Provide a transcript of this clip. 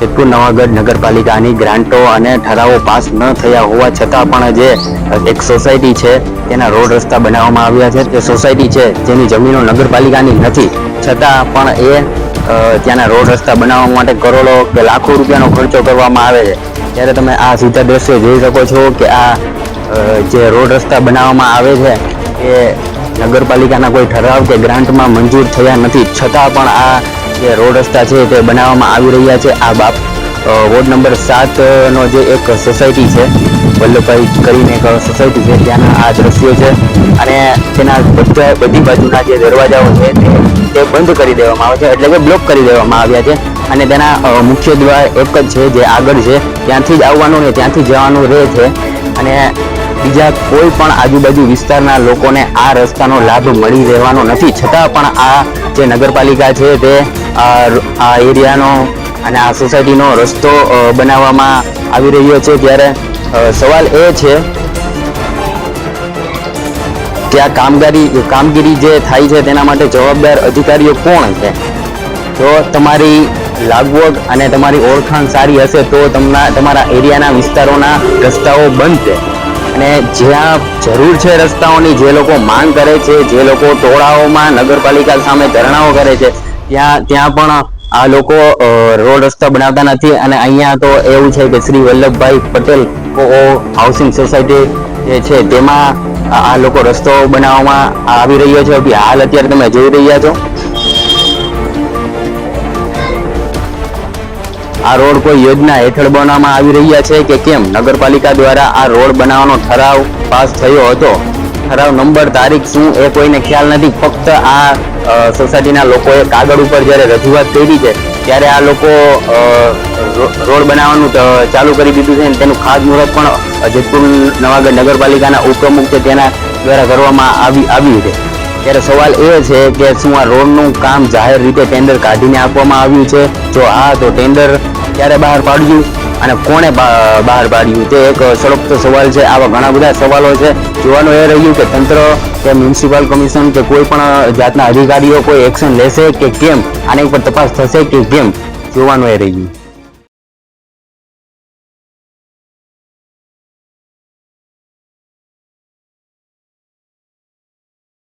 જેતપુર નવાગઢ નગરપાલિકાની ગ્રાન્ટો અને ઠરાવો પાસ ન થયા હોવા છતાં પણ જે એક સોસાયટી છે, તેના રોડ રસ્તા બનાવવામાં આવ્યા છે. તે સોસાયટી છે, જેની જમીનો નગરપાલિકાની નથી. છતાં પણ એ ત્યાંના રોડ રસ્તા બનાવવા માટે કરોડો કે લાખો રૂપિયાનો ખર્ચો કરવામાં આવે છે. ત્યારે તમે આ સીધા દ્રશ્યો જોઈ શકો છો કે આ જે રોડ રસ્તા બનાવવામાં આવે છે, એ નગરપાલિકાના કોઈ ઠરાવ કે ગ્રાન્ટમાં મંજૂર થયા નથી. છતાં પણ આ જે રોડ રસ્તા છે તે બનાવવામાં આવી રહ્યા છે. આ બાપ વોર્ડ નંબર સાતનો જે એક સોસાયટી છે, વલ્લભભાઈ કરીને એક સોસાયટી છે, ત્યાંના આ દ્રશ્યો છે. અને તેના બધા, બધી બાજુના જે દરવાજાઓ છે તે બંધ કરી દેવામાં આવે છે, એટલે કે બ્લોક કરી દેવામાં આવ્યા છે. અને તેના મુખ્ય દ્વાર એક જ છે, જે આગળ છે. ત્યાંથી જ આવવાનું ને ત્યાંથી જવાનું રહે છે. અને બીજા કોઈ પણ આજુબાજુ વિસ્તારના લોકોને આ રસ્તાનો લાભ મળી રહેવાનો નથી. છતાં પણ આ જે નગરપાલિકા છે તે આ એરિયાનો અને આ સોસાયટીનો રસ્તો બનાવવામાં આવી રહ્યો છે ત્યારે સવાલ એ છે કે આ કામગીરી કામગીરી જે થાય છે તેના માટે જવાબદાર અધિકારીઓ કોણ છે? જો તમારી લાગવગ અને તમારી ઓળખાણ સારી હશે તો તમને તમારા એરિયાના વિસ્તારોના રસ્તાઓ બનશે. અને જ્યાં જરૂર છે રસ્તાઓની જે લોકો માંગ કરે છે, જે લોકો ટોળાઓમાં નગરપાલિકા સામે ધરણાઓ કરે છે ત્યાં ત્યાં પણ આ લોકો રોડ રસ્તા બનાવતા નથી અને અહીંયા તો એવું છે કે શ્રી વલ્લભભાઈ પટેલ હાઉસિંગ સોસાયટી જે છે, તેમાં આ લોકો રસ્તો બનાવવામાં આવી રહ્યો છે. હાલ અત્યારે તમે જોઈ રહ્યા છો. આ રોડ કોઈ યોજના હેઠળ બનાવવામાં આવી રહ્યા છે કે કેમ? નગરપાલિકા દ્વારા આ રોડ બનાવવાનો ઠરાવ પાસ થયો હતો. ઠરાવ નંબર, તારીખ શું એ કોઈને ખ્યાલ નથી. ફક્ત આ સોસાયટીના લોકોએ કાગળ ઉપર જ્યારે રજૂઆત કરી છે ત્યારે આ લોકો રોડ બનાવવાનું ચાલુ કરી દીધું છે અને તેનું ખાતમુહૂર્ત પણ અ, જેતપુર નવાગઢ નગરપાલિકાના ઉપપ્રમુખ છે તેના દ્વારા કરવામાં આવી આવ્યું છે. ત્યારે સવાલ એ છે કે શું આ રોડનું કામ જાહેર રીતે ટેન્ડર કાઢીને આપવામાં આવ્યું છે? જો હા તો ટેન્ડર ક્યારે બહાર પાડ્યું? અને કોણે બહાર પાડ્યું? તે એક સળગતો સવાલ છે. આવા ઘણા બધા સવાલો છે. જોવાનું એ રહ્યું કે તંત્ર કે મ્યુનિસિપલ કમિશન કે કોઈ પણ જાતના અધિકારીઓ કોઈ એક્શન લેશે કે કેમ? આની ઉપર તપાસ થશે કે કેમ? જોવાનું એ રહ્યું.